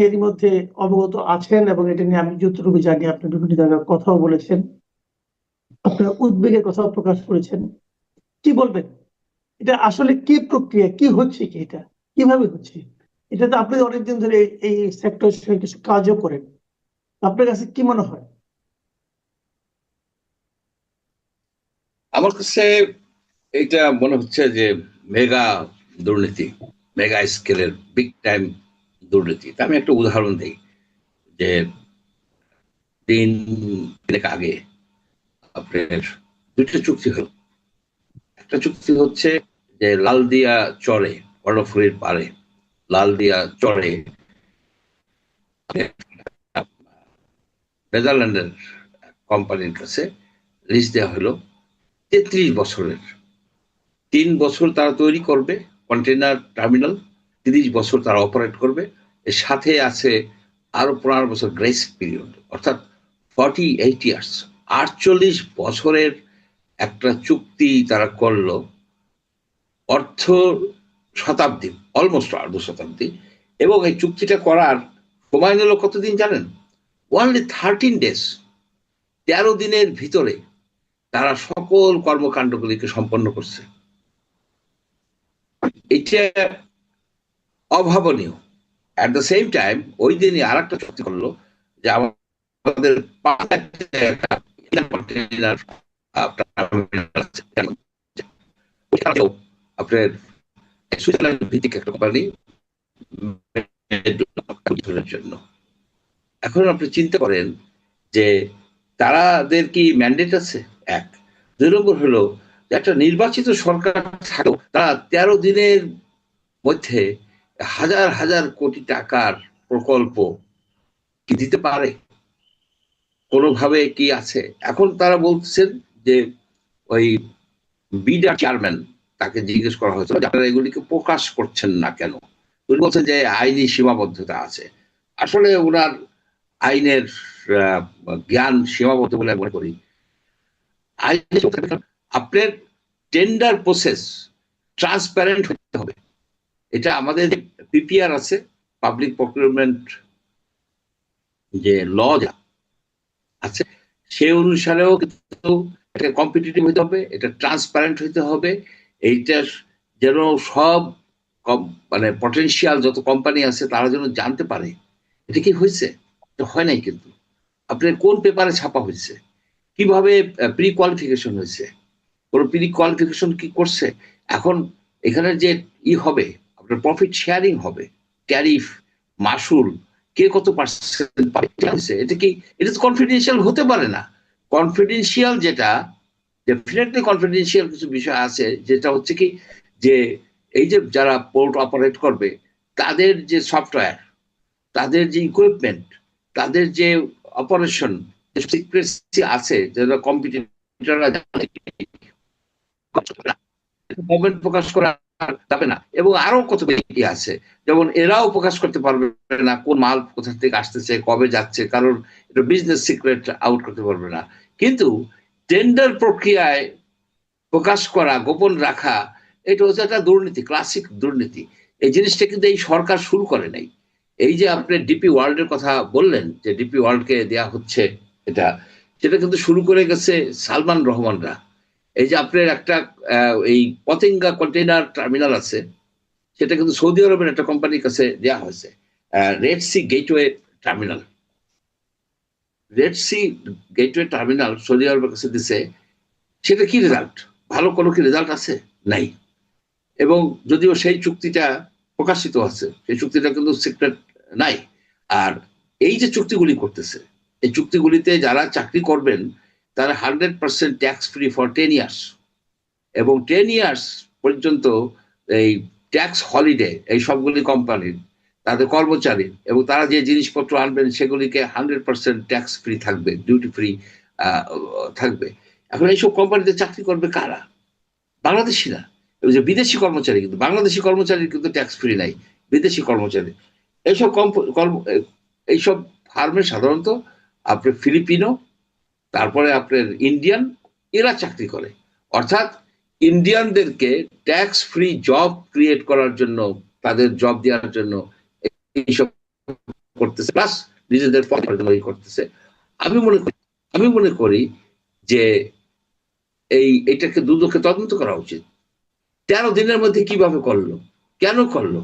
এরই মধ্যে অবগত আছেন এবং এটা নিয়ে আমি যতটুকু জানি আপনি বিভিন্ন জায়গায় কথাও বলেছেন। আপনার উদ্বেগের কথাও প্রকাশ করেছেন। কি বলবেন? এটা আসলে কি প্রক্রিয়া? কি হচ্ছে কি এটা? কীভাবে হচ্ছে? এটা তো আপনি অনেকদিন ধরে এই সেক্টর কিছু কাজও করেন। আপনার কাছে কি মনে হয়? আমার কাছে এটা মনে হচ্ছে যে মেগা দুর্নীতি মেগা স্কেলের বিগ টাইম দুর্নীতি। তা আমি একটা উদাহরণ দিই যে দিন তিনেক আগে আপনার দুইটা চুক্তি হলো। একটা চুক্তি হচ্ছে যে লালদিয়া চরে কর্ণফুলির পারে লালদিয়া চরে নেদারল্যান্ডের কোম্পানির কাছে লিস্ট দেওয়া হলো তেত্রিশ বছরের। তিন বছর তারা তৈরি করবে কন্টেনার টার্মিনাল তিরিশ বছর তারা অপারেট করবে। এর সাথে আছে আরও পনেরো বছর গ্রেস পিরিয়ড অর্থাৎ ফর্টি এইট ইয়ার্স আটচল্লিশ বছরের একটা চুক্তি তারা করল অর্থ শতাব্দী অলমোস্ট অর্ধ শতাব্দী। এবং এই চুক্তিটা করার সময় নিল কতদিন জানেন? ওনলি থার্টিন ডেজ তেরো দিনের ভিতরে তারা সকল কর্মকাণ্ডগুলিকে সম্পন্ন করছে। এটা অভাবনীয়। অ্যাট দ্য সেম টাইম ওই দিনই আর একটা চুক্তি করল যে আমাদের আপনার সুইজারল্যান্ড ভিত্তিক একটা কোম্পানি জন্য। এখন আপনি চিন্তা করেন যে তারাদের কি ম্যান্ডেট আছে? এক। দুই নম্বর হলো একটা নির্বাচিত সরকার থাকলেও তারা তেরো দিনের মধ্যে হাজার হাজার কোটি টাকার প্রকল্প কি দিতে পারে? কোনোভাবে কি আছে? এখন তারা বলছেন যে ওই বিডার চেয়ারম্যান তাকে জিজ্ঞেস করা হয়েছিল আপনারা এগুলিকে প্রকাশ করছেন না কেন? উনি বলছেন যে আইনি সীমাবদ্ধতা আছে। আসলে ওনার আইনের জ্ঞান সীমাবদ্ধ বলে মনে করি। আইনে আপনার টেন্ডার প্রসেস ট্রান্সপারেন্ট হতে হবে। এটা আমাদের পিপিআর আছে পাবলিক প্রকিউরমেন্ট যে ল আছে সে অনুসারেও কিন্তু এটা কম্পিটিটিভ হতে হবে, এটা ট্রান্সপারেন্ট হতে হবে এইটা যেন সব মানে পটেনশিয়াল যত কোম্পানি আছে তারা যেন জানতে পারে, এটা কি হয়েছে হয় নাই কিন্তু। আপনার কোন পেপারে ছাপা হয়েছে কীভাবে প্রি কোয়ালিফিকেশন হয়েছে কোন প্রি কোয়ালিফিকেশন কি করছে? এখন এখানে যে ই হবে আপনার প্রফিট শেয়ারিং হবে। ট্যারিফ মাসুল, কে কত পার্সেন্ট পাবে, এটা কি, এটা কনফিডেন্সিয়াল হতে পারে না। কনফিডেন্সিয়াল যেটা ডেফিনেটলি কনফিডেন্সিয়াল কিছু বিষয় আছে, যেটা হচ্ছে কি, যে এই যে যারা পোর্ট অপারেট করবে, তাদের যে সফটওয়্যার তাদের যে ইকুইপমেন্ট তাদের যে অপারেশন সিক্রেসি আছে যেটা কম্পিউটাররা প্রকাশ করা যাবে না, এবং আরও কত বেশি আছে, যেমন এরাও প্রকাশ করতে পারবে না কোন মাল কোথা থেকে আসতেছে, কবে যাচ্ছে, কারণ এটা বিজনেস সিক্রেট আউট করতে পারবে না। কিন্তু টেন্ডার প্রক্রিয়ায় প্রকাশ করা, গোপন রাখা, এটা হচ্ছে একটা দুর্নীতি ক্লাসিক দুর্নীতি। এই জিনিসটা কিন্তু এই সরকার শুরু করে নাই। এই যে আপনি ডিপি ওয়ার্ল্ডের কথা বললেন, যে ডিপি ওয়ার্ল্ডকে দেয়া হচ্ছে এটা, সেটা কিন্তু শুরু করে গেছে সালমান রহমানরা। এই যে আপনার একটা এই পতেঙ্গা কন্টেইনার টার্মিনাল আছে, সেটা কিন্তু সৌদি আরবের একটা কোম্পানির কাছে দেওয়া হয়েছে Red Sea Gateway Terminal Red Sea Gateway Terminal Saudi আরবের কাছে দিছে, সেটা কি রেজাল্ট ভালো কোনো কি রেজাল্ট আছে? নাই। এবং যদিও সেই চুক্তিটা প্রকাশিত আছে, সেই চুক্তিটা কিন্তু সিক্রেট নাই। আর এই যে চুক্তিগুলি করতেছে, এই চুক্তিগুলিতে যারা চাকরি করবেন তারা hundred percent tax free for ten years এবং টেন ইয়ার্স পর্যন্ত এই ট্যাক্স হলিডে এই সবগুলি কোম্পানির তাদের কর্মচারী এবং তারা যে জিনিসপত্র আনবেন সেগুলিকে হান্ড্রেড পার্সেন্ট ট্যাক্স ফ্রি থাকবে ডিউটি ফ্রি থাকবে। এখন এইসব কোম্পানিতে চাকরি করবে কারা? বাংলাদেশি না ওই যে বিদেশি কর্মচারী কিন্তু, বাংলাদেশি কর্মচারীর কিন্তু ট্যাক্স ফ্রি নাই, বিদেশি কর্মচারী। এইসব কম্প- কর্ম এইসব ফার্মে সাধারণত আপনি ফিলিপিনো তারপরে আপনার ইন্ডিয়ান এরা চাকরি করে। অর্থাৎ ইন্ডিয়ানদেরকে ট্যাক্স ফ্রি জব ক্রিয়েট করার জন্য, তাদের জব দেওয়ার জন্য এইসব করতেছে প্লাস নিজেদের করতেছে। আমি মনে করি, আমি মনে করি যে এই, এটাকে দুদকে তদন্ত করা উচিত। তেরো দিনের মধ্যে কীভাবে করল? কেন করল?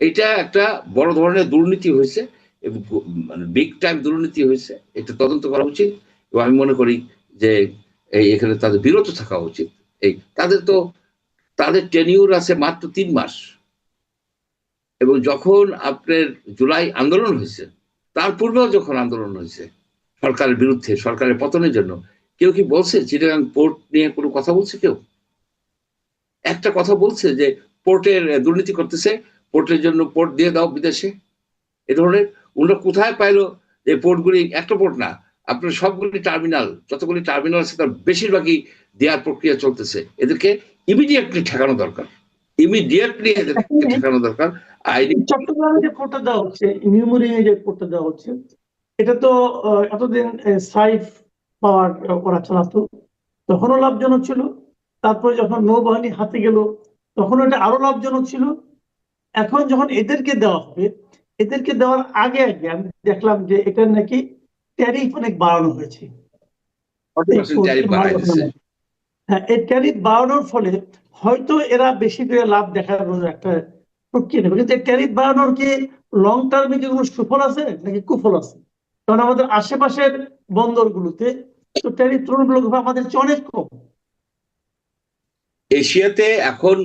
এটা একটা বড় ধরনের দুর্নীতি হয়েছে। মানে বিগ টাইম দুর্নীতি হয়েছে, এটা তদন্ত করা উচিত এবং আমি মনে করি যে এই এখানে তাদের বিরত থাকা উচিত। এই তাদের তো, তাদের টেনিউর আছে মাত্র তিন মাস। এবং যখন আপনার জুলাই আন্দোলন হয়েছে, তার পূর্বেও যখন আন্দোলন হয়েছে, সরকারের বিরুদ্ধে, সরকারের পতনের জন্য, কেউ কি বলছে চিটাগাং পোর্ট নিয়ে কোনো কথা বলছে কেউ? একটা কথা বলছে যে পোর্টের দুর্নীতি করতেছে পোর্টের জন্য পোর্ট দিয়ে দাও বিদেশে। এ ধরনের ওরা কোথায় পাইলো যে পোর্টগুলি একটা পোর্ট না। আপনার সবগুলি টার্মিনাল যতগুলি টার্মিনাল আছে তার বেশিরভাগই দেওয়ার প্রক্রিয়া চলতেছে। এদেরকে ইমিডিয়েটলি ঠেকানো দরকার। ইমিডিয়েটলি এদেরকে ঠেকানো দরকার। আইনি চট্টগ্রামে যে কোর্টটা দেওয়া হচ্ছে নিউমোরিং যে কোর্টটা দেওয়া হচ্ছে এটা তো এতদিন সাইফ পাওয়ার ওরা চালাতো। তখনও লাভজনক ছিল। তারপরে যখন নৌবাহিনী হাতে গেল তখন এটা আরও লাভজনক ছিল। এখন যখন এদেরকে দেওয়া হবে এদেরকে দেওয়ার আগে আগে আমি দেখলাম যে এটার নাকি ট্যারিফ অনেক বাড়ানো হয়েছে। হ্যাঁ এই ট্যারিফ বাড়ানোর ফলে হয়তো এরা বেশি করে লাভ দেখানোর একটা প্রক্রিয়া নেবে। কিন্তু ট্যারিফ বাড়ানোর কি লং টার্মে কি কোনো সুফল আছে নাকি কুফল আছে? কারণ আমাদের আশেপাশের বন্দরগুলোতে তো ট্যারিফ তুলনামূলকভাবে আমাদের চেয়ে অনেক কম। এশিয়াতে এখন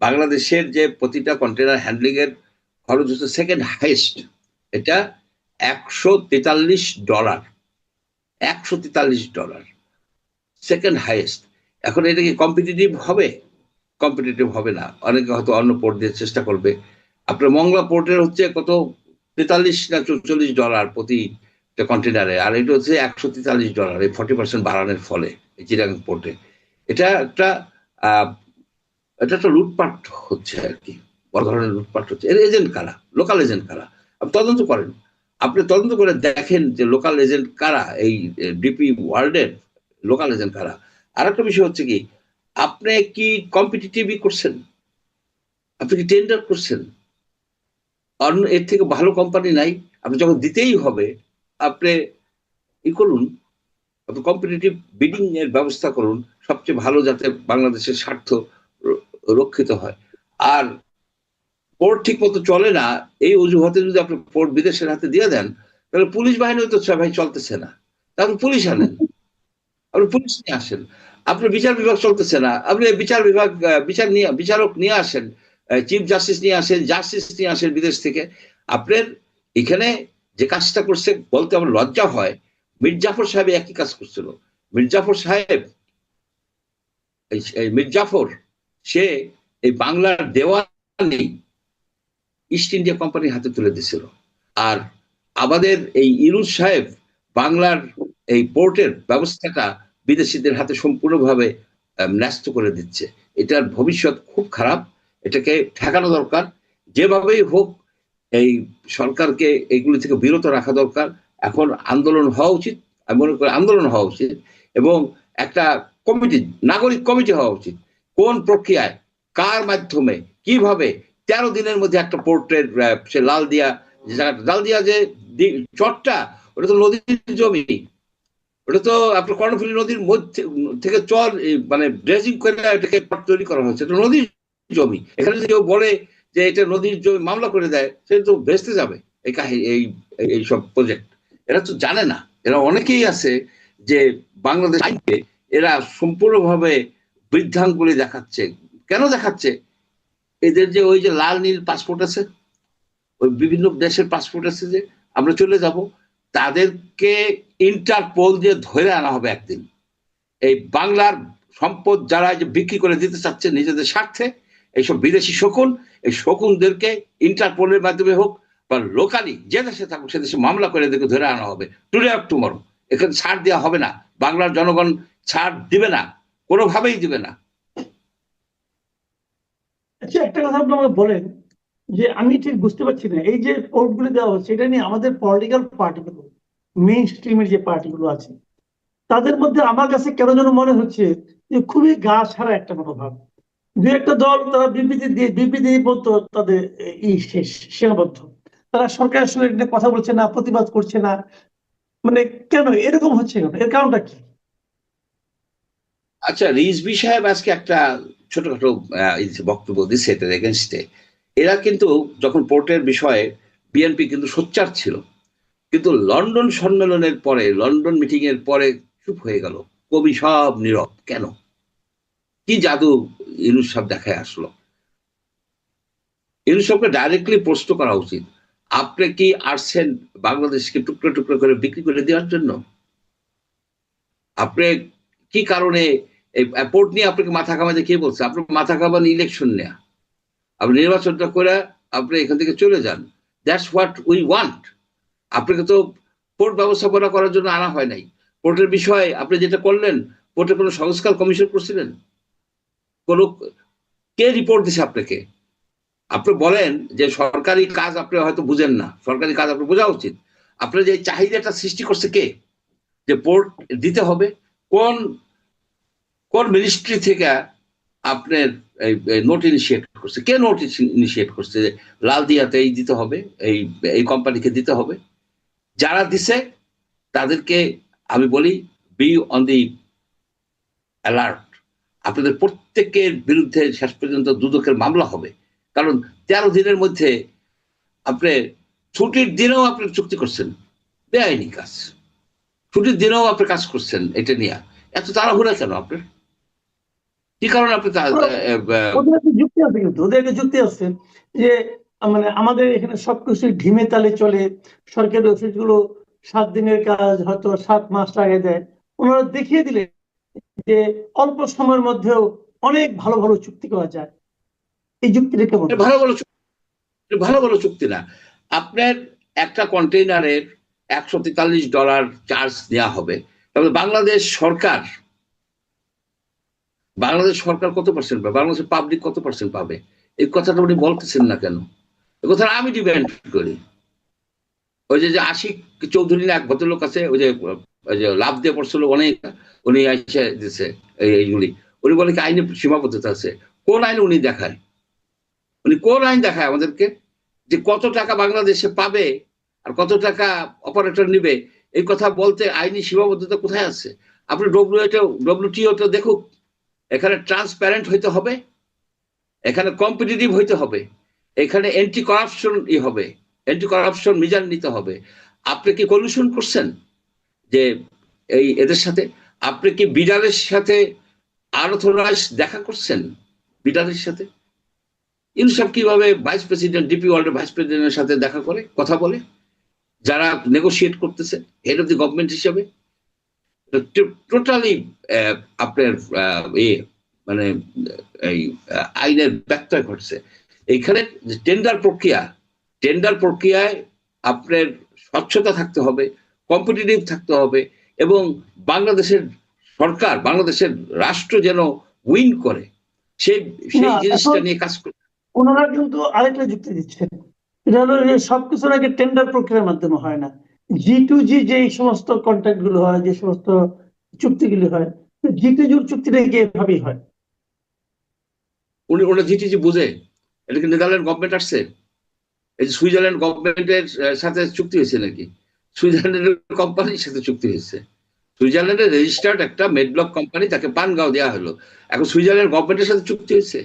বাংলাদেশের যে প্রতিটা কন্টেনার হ্যান্ডলিং এর খরচ হচ্ছে সেকেন্ড হাইয়েস্ট এটা একশো তেতাল্লিশ ডলার একশো তেতাল্লিশ ডলার সেকেন্ড হাইয়েস্ট এখন এটা কি কম্পিটিটিভ হবে? কম্পিটিটিভ হবে না। অনেকে হয়তো অন্য পোর্ট দিয়ে চেষ্টা করবে। আপনার মংলা পোর্টের হচ্ছে কত? তেতাল্লিশ না চৌচল্লিশ ডলার প্রতি কন্টেনারে আর এটা হচ্ছে একশো তেতাল্লিশ ডলার এই ফর্টি পার্সেন্ট বাড়ানোর ফলে চিরাং পোর্টে এটা একটা এটা একটা লুটপাট হচ্ছে আর কি। বড় ধরনের লুটপাট হচ্ছে। এর এজেন্ট কারা? লোকাল এজেন্ট কারা? আপনি তদন্ত করেন। আপনি তদন্ত করে দেখেন যে লোকাল এজেন্ট কারা, এই ডিপি ওয়ার্ল্ডের লোকাল এজেন্ট কারা। আর একটা বিষয় হচ্ছে কি, আপনি কি কম্পিটিটিভই করছেন? আপনি কি টেন্ডার করছেন? অন্য এর থেকে ভালো কোম্পানি নাই, আপনি যখন দিতেই হবে, আপনি ই করুন আপনি কম্পিটিটিভ বিডিং এর ব্যবস্থা করুন, সবচেয়ে ভালো যাতে বাংলাদেশের স্বার্থ রক্ষিত হয়। আর পোর্ট ঠিক মতো চলে না, এই অজুহাতে যদি আপনি পোর্ট বিদেশের হাতে দিয়ে দেন, তাহলে পুলিশ বাহিনীও তো ভাই চলতেছে না। তাহলে পুলিশ আনেন। আপনি পুলিশ নিয়ে আসেন। আপনার বিচার বিভাগ চলতেছে না। আপনি বিচার বিভাগ বিচার নিয়ে, বিচারক নিয়ে আসেন চিফ জাস্টিস নিয়ে আসেন, জাস্টিস নিয়ে আসেন বিদেশ থেকে। আপনার এখানে যে কাজটা করছে, বলতে আমার লজ্জা হয়। মির্জাফর সাহেব একই কাজ করছিল। মির্জাফর সাহেব মির্জাফর সে এই বাংলার দেওয়ানি ইস্ট ইন্ডিয়া কোম্পানির হাতে তুলে দিছিল আর আমাদের এই ইরুজ সাহেব বাংলার এই পোর্টের ব্যবস্থাটা বিদেশিদের হাতে সম্পূর্ণভাবে ন্যস্ত করে দিচ্ছে। এটার ভবিষ্যৎ খুব খারাপ, এটাকে ঠেকানো দরকার। যেভাবেই হোক, এই সরকারকে এইগুলি থেকে বিরত রাখা দরকার। এখন আন্দোলন হওয়া উচিত, আমি মনে করি আন্দোলন হওয়া উচিত এবং একটা কমিটি, নাগরিক কমিটি হওয়া উচিত। কোন প্রক্রিয়ায়, কার মাধ্যমে, কীভাবে তেরো দিনের মধ্যে একটা পোর্ট্রেট সে লাল দিয়া, যে জায়গাটা, লাল দিয়া যে চরটা ওটা তো নদীর জমি। ওটা তো আপনার কর্ণফুলী নদীর মধ্যে, থেকে চর মানে ড্রেজিং করে এটাকে পট তৈরি করা হয়েছে। এটা নদীর জমি। এখানে যদি কেউ বলে যে এটা নদীর জমি, মামলা করে দেয় সেটা তো ভেস্তে যাবে এই কাহিনী এই সব প্রজেক্ট এরা তো জানে না। এরা অনেকেই আছে যে বাংলাদেশ আইনকে এরা সম্পূর্ণভাবে বৃদ্ধাঙ্গুলি দেখাচ্ছে। কেন দেখাচ্ছে? এদের যে ওই যে লাল নীল পাসপোর্ট আছে, ওই বিভিন্ন দেশের পাসপোর্ট আছে যে, আমরা চলে যাব, তাদেরকে ইন্টারপোল দিয়ে ধরে আনা হবে একদিন। এই বাংলার সম্পদ যারা যে বিক্রি করে দিতে চাচ্ছে নিজেদের স্বার্থে, এইসব বিদেশি শকুন, এই শকুনদেরকে ইন্টারপোলের মাধ্যমে হোক বা লোকালি যে দেশে থাকুক, সে দেশে মামলা করে এদেরকে ধরে আনা হবে। টুডে অফ টুমরো এখানে ছাড় দেওয়া হবে না। বাংলার জনগণ ছাড় দিবে না। কোনোভাবেই দিবে না। আচ্ছা একটা কথা আপনি আমাকে বলেন যে আমি ঠিক বুঝতে পারছি না। এই যে কোর্টগুলি দেওয়া হচ্ছে, এটা নিয়ে আমাদের পলিটিক্যাল পার্টিগুলো মেইন স্ট্রিমের যে পার্টিগুলো আছে, তাদের মধ্যে আমার কাছে কেন যেন মনে হচ্ছে যে খুবই গা ছাড়া একটা মনোভাব। দু একটা দল, তারা বিবৃতি দিয়ে, বিবৃতি মতো তাদের ই শেষ সীমাবদ্ধ। তারা সরকারের সঙ্গে কথা বলছে না, প্রতিবাদ করছে না। মানে কেন এরকম হচ্ছে কেন? এর কারণটা কি? আচ্ছা রিজবি সাহেব আজকে একটা ছোটখাটো বক্তব্য দিচ্ছে এটার এগেনস্টে এরা কিন্তু যখন পোর্টের বিষয়ে বিএনপি কিন্তু সোচ্চার ছিল, কিন্তু লন্ডন সম্মেলনের পরে, লন্ডন মিটিং এর পরে চুপ হয়ে গেল। কবি সব নীরব। কেন? কি জাদু ইউনুস সাহেব দেখায় আসলো? ইউনুস সাহেবকে ডাইরেক্টলি প্রশ্ন করা উচিত, আপনি কি আসছেন বাংলাদেশকে টুকরো টুকরো করে বিক্রি করে দেওয়ার জন্য? আপনি কি কারণে এই পোর্ট নিয়ে আপনাকে মাথা কামাতে কে বলছে? আপনার মাথা কামান ইলেকশন নেয়া। আপনি নির্বাচনটা করে আপনি এখান থেকে চলে যান। দ্যাটস হোয়াট উই ওয়ান্ট আপনাকে তো পোর্ট ব্যবস্থাপনা করার জন্য আনা হয় নাই। পোর্টের বিষয়ে আপনি যেটা করলেন পোর্টের কোনো সংস্কার কমিশন করছিলেন? কোনো কে রিপোর্ট দিছে আপনাকে? আপনি বলেন যে সরকারি কাজ আপনি হয়তো বুঝেন না। সরকারি কাজ আপনি বোঝা উচিত। আপনার যে চাহিদাটা সৃষ্টি করছে কে? যে পোর্ট দিতে হবে। কোন কোন মিনিস্ট্রি থেকে আপনার নোট ইনিশিয়েট করছে? কে নোট ইনিশিয়েট করছে লাল দিয়াতে এই দিতে হবে, এই এই কোম্পানিকে দিতে হবে? যারা দিছে, তাদেরকে আমি বলি বি অন দি অ্যালার্ট আপনাদের প্রত্যেকের বিরুদ্ধে শেষ পর্যন্ত দুদকের মামলা হবে। কারণ তেরো দিনের মধ্যে আপনি, ছুটির দিনেও আপনি চুক্তি করছেন। বেআইনি কাজ। ছুটির দিনেও আপনি কাজ করছেন, এটা নিয়ে। এত তাড়াহুড়া কেন আপনার? কি কারণে আপনি ওদের একটা যুক্তি আছে কিন্তু ওদের একটা যুক্তি আছে যে মানে আমাদের এখানে সবকিছু ঢিমে তালে চলে সরকারি অফিসগুলো সাত দিনের কাজ হয়তো সাত মাস আগে দেয়। ওনারা দেখিয়ে দিলে যে অল্প সময়ের মধ্যেও অনেক ভালো ভালো চুক্তি করা যায়। এই যুক্তিটা কেমন? ভালো ভালো চুক্তি ভালো ভালো চুক্তি না। আপনার একটা কন্টেইনারের একশো তেতাল্লিশ ডলার চার্জ দেওয়া হবে। তবে বাংলাদেশ সরকার বাংলাদেশ সরকার কত পার্সেন্ট পাবে? বাংলাদেশের পাবলিক কত পার্সেন্ট পাবে? এই কথাটা উনি বলতেছেন না কেন? এই কথাটা আমি ডিপেন্ড করি। ওই যে যে আশিক চৌধুরী এক ভদ্রলোক আছে, ওই যে লাভ দিয়ে পড়ছিল অনেক, উনি এসে দিছে, এই- এইগুলি। উনি বলে কি আইনে সীমাবদ্ধতা আছে? কোন আইন উনি দেখায়? উনি কোন আইন দেখায় আমাদেরকে? যে কত টাকা বাংলাদেশে পাবে আর কত টাকা অপারেটর নিবে? এই কথা বলতে আইনি সীমাবদ্ধতা কোথায় আছে? আপনি ডব্লিউএটা ডব্লিউটিওটা দেখুক। এখানে ট্রান্সপ্যারেন্ট হইতে হবে, এখানে কম্পিটিটিভ হইতে হবে, এখানে এন্টি করাপশন ই হবে এন্টি করাপশন মিজান নিতে হবে। আপনি কি কলিউশন করছেন? যে এই এদের সাথে, আপনি কি বিড়ালের সাথে আরথরাইজ দেখা করছেন? বিড়ালের সাথে? ইনসব কীভাবে ভাইস প্রেসিডেন্ট ডিপি ওয়ার্ল্ডের ভাইস প্রেসিডেন্টের সাথে দেখা করে, কথা বলে? যারা নেগোশিয়েট করতেছে হেড অফ দি গভর্নমেন্ট হিসাবে? টোটালি আপনার এ মানে এই আইনের ব্যত্যয় ঘটছে। এইখানে টেন্ডার প্রক্রিয়া টেন্ডার প্রক্রিয়ায় আপনার স্বচ্ছতা থাকতে হবে কম্পিটিটিভ থাকতে হবে এবং বাংলাদেশের সরকার বাংলাদেশের রাষ্ট্র যেন উইন করে সেই সেই জিনিসটা নিয়ে কাজ করে ওনারা কিন্তু আরেকটা যুক্তি দিচ্ছেন। এটা হলো সবকিছু নাকি টেন্ডার প্রক্রিয়ার মাধ্যমে হয় না। জি টু জি যে সমস্ত কন্ট্রাক্টগুলো হয়, যে সমস্ত চুক্তিগুলি হয় জি টু জির চুক্তিটা এভাবেই হয়? উনি ওরা জিটিজি বুঝে। এটা কি নেদারল্যান্ড গভর্নমেন্ট আসছে? এই যে সুইজারল্যান্ড গভর্নমেন্টের সাথে চুক্তি হয়েছে নাকি? সুইজারল্যান্ডের কোম্পানির সাথে চুক্তি হয়েছে। সুইজারল্যান্ডের রেজিস্টার্ড একটা মেডব্লক কোম্পানি তাকে পানগাঁও দেওয়া হলো। এখন সুইজারল্যান্ড গভর্নমেন্টের সাথে চুক্তি হয়েছে?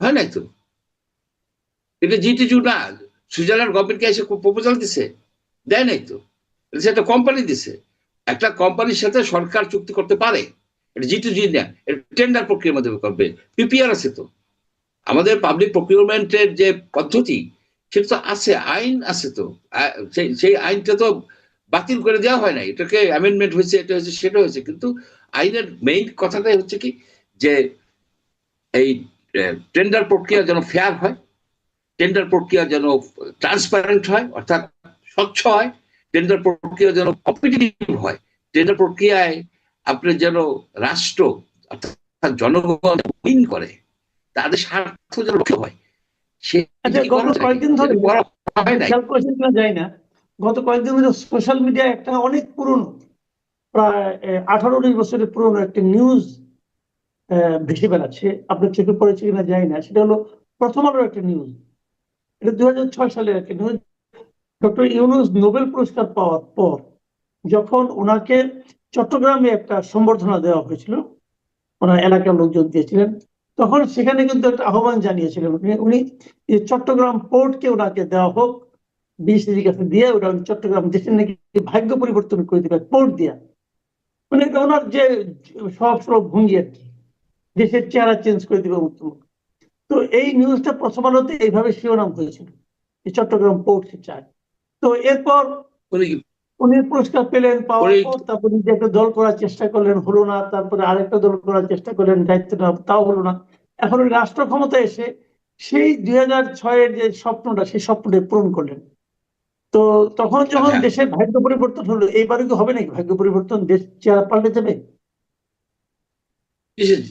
হয় নাই তো? এটা জিটিজু না। সুইজারল্যান্ড গভর্নমেন্টকে এসে প্রপোজাল দিছে? দেয় নাই তো। এটা সে একটা কোম্পানি দিছে। একটা কোম্পানির সাথে সরকার চুক্তি করতে পারে। এটা জি টু জি না টেন্ডার প্রক্রিয়ার মাধ্যমে করবে। পিপিআর আছে তো। আমাদের পাবলিক প্রকিউরমেন্টের যে পদ্ধতি, সেটা তো আছে, আইন আছে তো। সেই আইনটা তো বাতিল করে দেওয়া হয় না এটাকে অ্যামেন্ডমেন্ট হয়েছে, এটা হয়েছে, সেটা হয়েছে। কিন্তু আইনের মেইন কথাটাই হচ্ছে কি, যে এই টেন্ডার প্রক্রিয়া যেন ফেয়ার হয় টেন্ডার প্রক্রিয়া যেন ট্রান্সপারেন্ট হয়, অর্থাৎ স্বচ্ছ হয় টেন্ডার প্রক্রিয়া যেন কম্পিটিটিভ হয়। টেন্ডার প্রক্রিয়ায় আপনার যেন রাষ্ট্র অর্থাৎ জনগণ উইন করে তাদের স্বার্থ যেন রক্ষা হয় আচ্ছা, গত কয়েকদিন ধরে- যায় না। গত কয়েকদিন ধরে সোশ্যাল মিডিয়ায় একটা অনেক পুরনো প্রায় আঠারো উনিশ বছরের পুরনো একটা নিউজ ভেসে বেড়াচ্ছে। আপনার চোখে পড়েছে কিনা যায় না। সেটা হলো প্রথম আলোর একটা নিউজ এটা দুই হাজার ছয় সালে আর কি ডক্টর ইউনুস নোবেল পুরস্কার পাওয়ার পর যখন ওনাকে চট্টগ্রামে একটা সম্বর্ধনা দেওয়া হয়েছিল, ওনার এলাকার লোকজন দিয়েছিলেন, তখন সেখানে কিন্তু একটা আহ্বান জানিয়েছিলেন উনি- যে চট্টগ্রাম পোর্টকে ওনাকে দেওয়া হোক বিএসসির কাছে দিয়ে ওরা চট্টগ্রাম দেশের নাকি ভাগ্য পরিবর্তন করে দিবে পোর্ট দিয়া। মানে ওনার যে সব সব ভঙ্গি আর কি, দেশের চেহারা চেঞ্জ করে দিবে মুখ্যমন্ত্রী তো এই নিউজটা প্রথম আলোতে এইভাবে শিরোনাম হয়েছিল চট্টগ্রাম পোর্ট চায়। তো এরপর উনি পুরস্কার পেলেন পাওয়ার পর তারপর নিজে একটা দল করার চেষ্টা করলেন হলো না তারপরে আরেকটা দল করার চেষ্টা করলেন দায়িত্বটা তাও হলো না। এখন ওই রাষ্ট্র ক্ষমতা এসে সেই দুই হাজার ছয়ের যে স্বপ্নটা সেই স্বপ্নটা পূরণ করলেন। তো তখন যখন আচ্ছা। দেশের ভাগ্য পরিবর্তন হলো এইবারে কি হবে নাকি ভাগ্য পরিবর্তন? দেশ চেহারা পাল্টে যাবে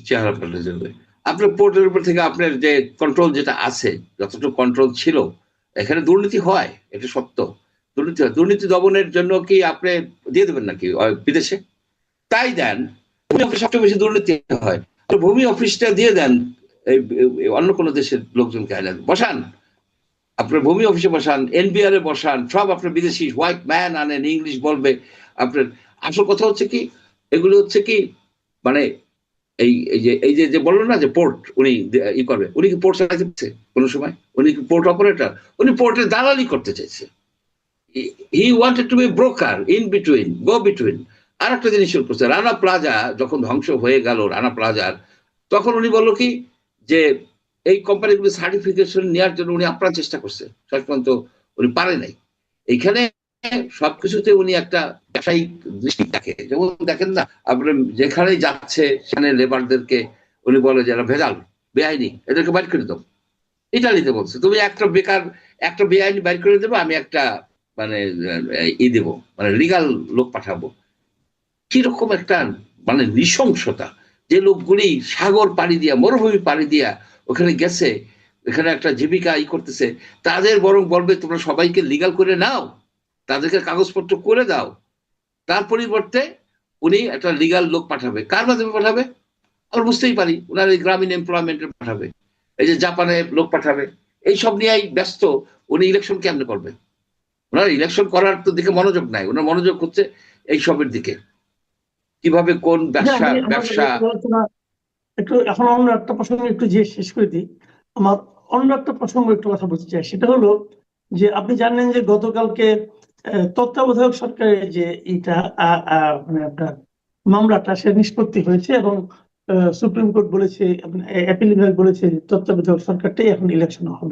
চেহারা পাল্টে যাবে আপনার পোর্টের উপর থেকে আপনার যে কন্ট্রোল যেটা আছে যতটুকু কন্ট্রোল ছিল এখানে দুর্নীতি হয় এটা সত্য। দুর্নীতি হয়। দুর্নীতি দমনের জন্য কি আপনি দিয়ে দেবেন নাকি বিদেশে? তাই দেন, ভূমি অফিস সবচেয়ে বেশি দুর্নীতি হয়। ভূমি অফিসটা দিয়ে দেন অন্য কোনো দেশের লোকজনকে আনেন বসান আপনার ভূমি অফিসে বসান এনবিআর এ বসান, সব আপনার বিদেশি হোয়াইট ম্যান আনেন ইংলিশ বলবে, আপনার আসল কথা হচ্ছে কি, এগুলো হচ্ছে কি মানে এই যে এই যে বলল না যে পোর্ট উনি ই করবে, উনি কি পোর্ট চালাতে কোনো সময়? উনি কি পোর্ট অপারেটর উনি পোর্টের দালালি করতে চাইছে। He wanted to be broker in between go between আর একটা জিনিস করছে, রানা প্লাজা যখন ধ্বংস হয়ে গেল, রানা প্লাজার, তখন উনি বলল কি, যে এই কোম্পানিগুলো সার্টিফিকেশন নেওয়ার জন্য উনি আপ্রাণ চেষ্টা করছে। শেষ পর্যন্ত উনি পারে নাই। এইখানে সবকিছুতে উনি একটা ব্যবসায়িক দৃষ্টি দেখে। যেমন দেখেন না, আপনি যেখানে যাচ্ছে, সেখানে লেবারদেরকে উনি বলে যে, এরা ভেজাল, বেআইনি, এদেরকে বাইর করে দাও। ইটালিতে বলছে, তুমি একটা বেকার, একটা বেআইনি বাইর করে দেবো, আমি একটা মানে ই দেবো মানে লিগাল লোক পাঠাবো। কীরকম একটা মানে নৃশংসতা, যে লোকগুলি সাগর পাড়ি দিয়া, মরুভূমি পাড়ি দিয়া ওখানে গেছে, এখানে একটা জীবিকা ই করতেছে, তাদের বরং বলবে, তোমরা সবাইকে লিগাল করে নাও, তাদেরকে কাগজপত্র করে দাও। তার পরিবর্তে উনি একটা লিগাল লোক পাঠাবে। কার মাধ্যমে পাঠাবে? আমরা বুঝতেই পারি ওনার এই গ্রামীণ এমপ্লয়মেন্টে পাঠাবে। এই যে জাপানে লোক পাঠাবে। এই সব নিয়েই ব্যস্ত, উনি ইলেকশন কেমনে করবে? ওনার ইলেকশন করার তো দিকে মনোযোগ নাই। ওনার মনোযোগ হচ্ছে এই সবের দিকে। কীভাবে কোন ব্যবসা ব্যবসা একটু এখন অন্য একটা প্রসঙ্গ একটু যে শেষ করে দিই। আমার অন্য একটা প্রসঙ্গ একটু কথা বলতে চাই। সেটা হলো যে আপনি জানেন যে গতকালকে তত্ত্বাবধায়ক সরকারের যে এটা মানে আপনার মামলাটা সে নিষ্পত্তি হয়েছে এবং সুপ্রিম কোর্ট বলেছে অ্যাপিল বিভাগ বলেছে তত্ত্বাবধায়ক সরকারটাই এখন ইলেকশন হবে।